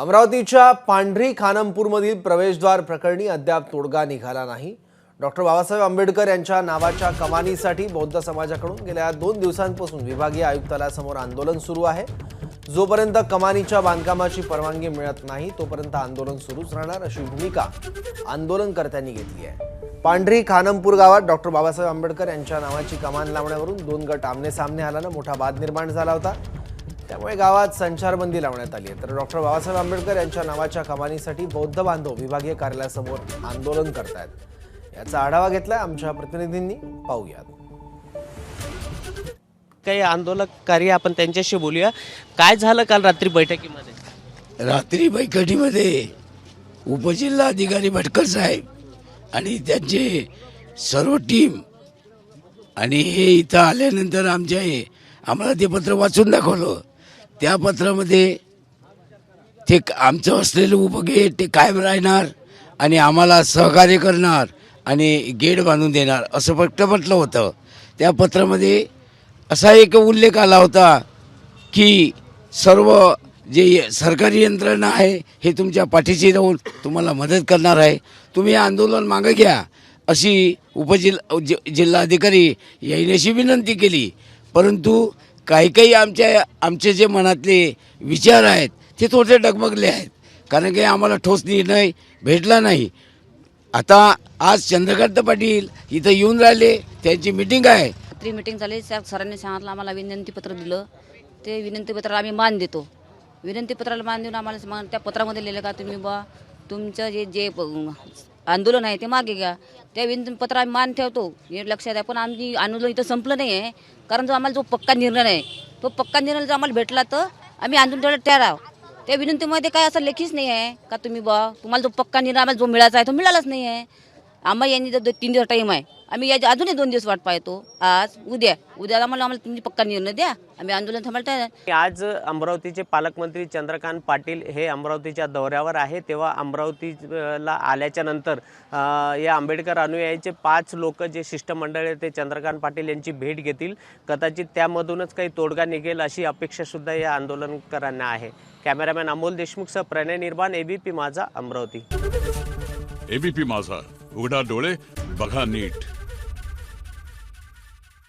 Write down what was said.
अमरावतीच्या पांढरी खानमपूरमधील प्रवेशद्वार प्रकरणी अद्याप तोडगा निघाला नाही. डॉक्टर बाबासाहेब आंबेडकर यांच्या नावाच्या कमानीसाठी बौद्ध समाजाकडून गेल्या दोन दिवसांपासून विभागीय आयुक्तालयासमोर आंदोलन सुरू आहे. जोपर्यंत कमानीच्या बांधकामाची परवानगी मिळत नाही तोपर्यंत आंदोलन सुरूच राहणार अशी भूमिका आंदोलनकर्त्यांनी घेतली आहे. पांढरी खानमपूर गावात डॉक्टर बाबासाहेब आंबेडकर यांच्या नावाची कमान लावण्यावरून दोन गट आमने सामने आल्यानं मोठा वाद निर्माण झाला होता. त्यामुळे गावात संचारबंदी लावण्यात आली आहे. तर डॉक्टर बाबासाहेब आंबेडकर यांच्या नावाच्या कमानीसाठी बौद्ध बांधव विभागीय कार्यालयासमोर आंदोलन करतायत. याचा आढावा घेतलाय आमच्या प्रतिनिधींनी. पाहूयात. काही आंदोलनकारी आपण त्यांच्याशी बोलूया. काय झालं काल रात्री बैठकीमध्ये? रात्री बैठकीमध्ये उपजिल्हाधिकारी भटकर साहेब आणि त्यांचे सर्व टीम आणि हे इथं आल्यानंतर आमच्या हे आम्हाला ते पत्र वाचून दाखवलं. त्या पत्रामध्ये ते आमचं असलेलं उपगेट ते कायम राहणार आणि आम्हाला सहकार्य करणार आणि गेट बांधून देणार असं फक्त म्हटलं होतं. त्या पत्रामध्ये असा एक उल्लेख आला होता की सर्व जे सरकारी यंत्रणा आहे हे तुमच्या पाठीशी राहून तुम्हाला मदत करणार आहे. तुम्ही आंदोलन मागं घ्या. अशी उपजिल्हा जि- जिल्हाधिकारी यायनेशी विनंती केली. परंतु काही काही आमच्या आमचे जे मनातले विचार आहेत ते थोडे डगमगले आहेत. कारण की आम्हाला ठोस निर्णय भेटला नाही. आता आज चंद्रकांत पाटील इथं येऊन राहिले त्यांची मिटिंग आहे. रात्री मिटिंग झाली त्या सरांनी सांगितलं आम्हाला विनंतीपत्र दिलं. ते विनंतीपत्राला आम्ही मान देतो. विनंतीपत्राला मान देऊन आम्हाला मान त्या पत्रामध्ये लिहिलं का तुम्ही बा तुमचं जे जे प- आंदोलन आहे ते मागे घ्या. त्या विनंतीपत्र आम्ही मान ठेवतो. हे लक्षात आहे. पण आम्ही आंदोलन इथं संपलं नाही आहे. कारण जो आम्हाला जो पक्का निर्णय आहे तो पक्का निर्णय जर आम्हाला भेटला तर आम्ही आंदोलन तेवढं तयार आहोत त्या विनंतीमध्ये काय असं लेखीच नाही आहे का तुम्ही बा तुम्हाला जो पक्का निर्णय आम्हाला जो मिळायचा आहे तो मिळालाच नाही आहे. आम्हाला यांनी जर दो- तीन दिवस टाईम आहे. आम्ही याच्या अजूनही दोन दिवस वाट पाहतो. आज उद्या. उद्या आम्हाला आम्हाला तुम्ही पक्का निर्णय द्या. आम्ही आंदोलन आहे. आज अमरावतीचे पालकमंत्री चंद्रकांत पाटील हे अमरावतीच्या दौऱ्यावर आहे तेव्हा अमरावतीला आल्याच्यानंतर या आंबेडकर अनुयायीचे पाच लोक जे शिष्टमंडळ आहे ते चंद्रकांत पाटील यांची भेट घेतील. कदाचित त्यामधूनच काही तोडगा निघेल अशी अपेक्षा सुद्धा या आंदोलनकरांना आहे. कॅमेरामॅन अमोल देशमुखसह प्रणय निर्माण एबीपी माझा अमरावती. एबीपी माझा. उघडा डोळे बघा नीट.